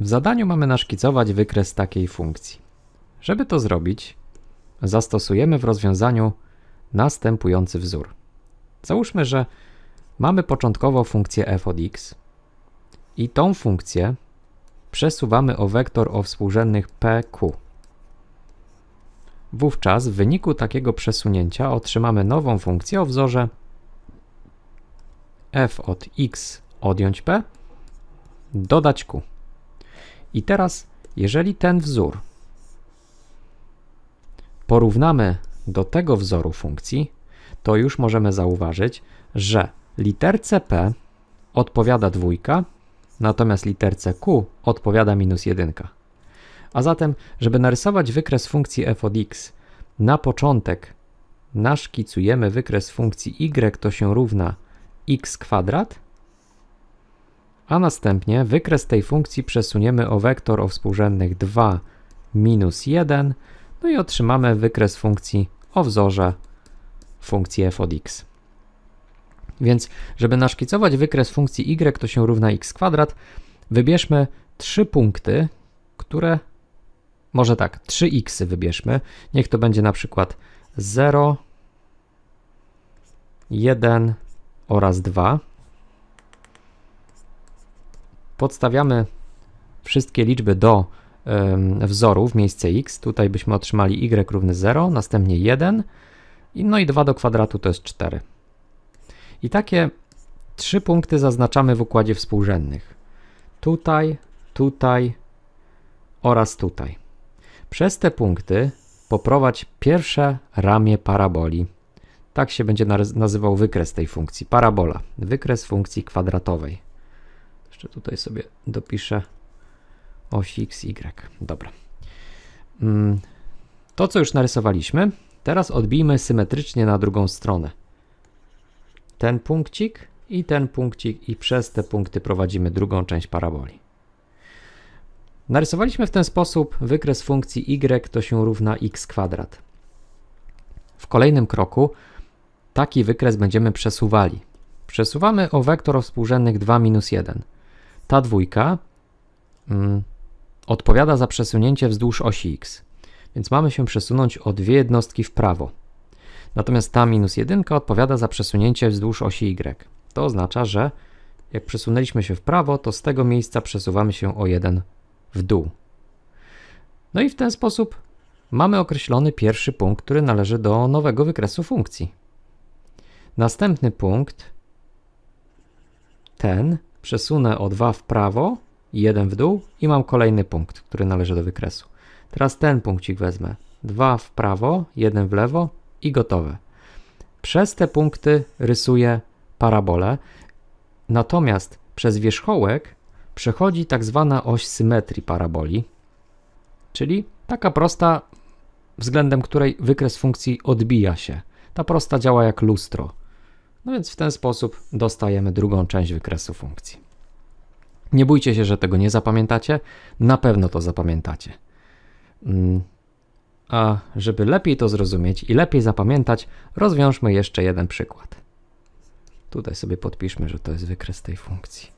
W zadaniu mamy naszkicować wykres takiej funkcji. Żeby to zrobić, zastosujemy w rozwiązaniu następujący wzór. Załóżmy, że mamy początkowo funkcję f od x i tą funkcję przesuwamy o wektor o współrzędnych pq. Wówczas w wyniku takiego przesunięcia otrzymamy nową funkcję o wzorze f od x odjąć p dodać q. I teraz, jeżeli ten wzór porównamy do tego wzoru funkcji, to już możemy zauważyć, że literce p odpowiada dwójka, natomiast literce q odpowiada minus jedynka. A zatem, żeby narysować wykres funkcji f od x, na początek naszkicujemy wykres funkcji y, to się równa x kwadrat, a następnie wykres tej funkcji przesuniemy o wektor o współrzędnych 2 minus 1, no i otrzymamy wykres funkcji o wzorze funkcji f od x. Więc, żeby naszkicować wykres funkcji y, to się równa x kwadrat, wybierzmy trzy punkty, które, może tak, 3x wybierzmy. Niech to będzie na przykład 0, 1 oraz 2. Podstawiamy wszystkie liczby do wzoru w miejsce x. Tutaj byśmy otrzymali y równy 0, następnie 1, i- no i 2 do kwadratu to jest 4. I takie trzy punkty zaznaczamy w układzie współrzędnych. Tutaj, tutaj oraz tutaj. Przez te punkty poprowadź pierwsze ramię paraboli. Tak się będzie nazywał wykres tej funkcji. Parabola. Wykres funkcji kwadratowej. Jeszcze tutaj sobie dopiszę oś x, y. Dobra. Mm, To, co już narysowaliśmy, teraz odbijmy symetrycznie na drugą stronę. Ten punkcik i ten punkcik i przez te punkty prowadzimy drugą część paraboli. Narysowaliśmy w ten sposób wykres funkcji y to się równa x kwadrat. W kolejnym kroku taki wykres będziemy przesuwali. Przesuwamy o wektor współrzędnych 2 minus 1. Ta dwójka mm, odpowiada za przesunięcie wzdłuż osi x, więc mamy się przesunąć o dwie jednostki w prawo. Natomiast ta minus 1 odpowiada za przesunięcie wzdłuż osi y. To oznacza, że jak przesunęliśmy się w prawo, to z tego miejsca przesuwamy się o 1 w dół. No i w ten sposób mamy określony pierwszy punkt, który należy do nowego wykresu funkcji. Następny punkt, ten, przesunę o 2 w prawo i 1 w dół i mam kolejny punkt, który należy do wykresu. Teraz ten punkcik wezmę. 2 w prawo, 1 w lewo i gotowe. Przez te punkty rysuję parabolę, natomiast przez wierzchołek przechodzi tak zwana oś symetrii paraboli, czyli taka prosta, względem której wykres funkcji odbija się. Ta prosta działa jak lustro. No więc w ten sposób dostajemy drugą część wykresu funkcji. Nie bójcie się, że tego nie zapamiętacie, na pewno to zapamiętacie. Mm, A żeby lepiej to zrozumieć i lepiej zapamiętać, rozwiążmy jeszcze jeden przykład. Tutaj sobie podpiszmy, że to jest wykres tej funkcji.